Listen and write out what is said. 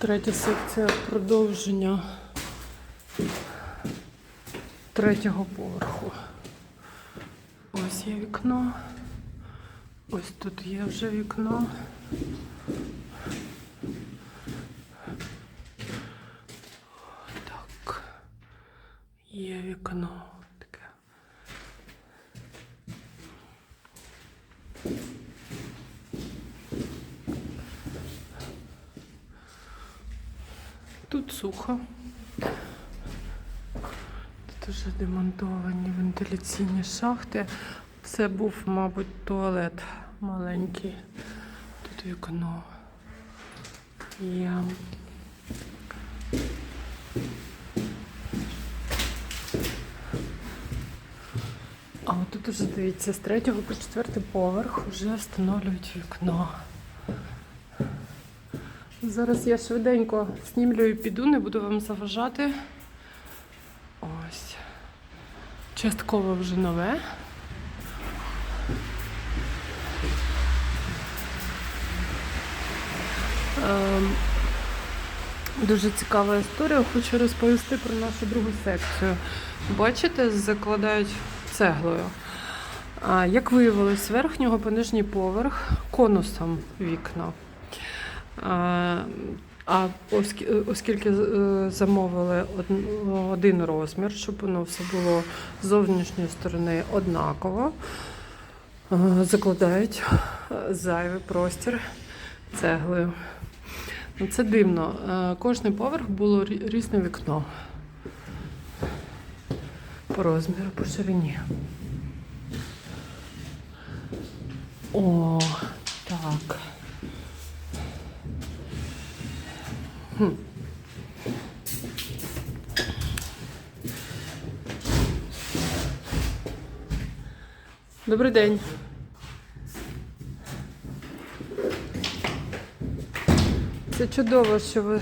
Третя секція продовження третього поверху. Ось є вікно. Ось тут є вже вікно. Так. Є вікно таке. Тут сухо. Тут вже демонтовані вентиляційні шахти. Це був, мабуть, туалет маленький. Тут вікно. Є. А от тут уже дивіться, з третього по четвертий поверх вже встановлюють вікно. Зараз я швиденько знімлю і піду, не буду вам заважати. Ось. Частково вже нове. Ем, Дуже цікава історія. Хочу розповісти про нашу другу секцію. Бачите, закладають цеглою. Як виявилось, з верхнього по нижній поверх конусом вікна. А, оскільки е, замовили один розмір, щоб воно все було з зовнішньої сторони однаково, е, закладають е, зайвий простір цеглою. Ну, Це дивно. Кожний поверх було різне вікно. По розміру, по ширині. О, так. Добрий день. Це чудово, що ви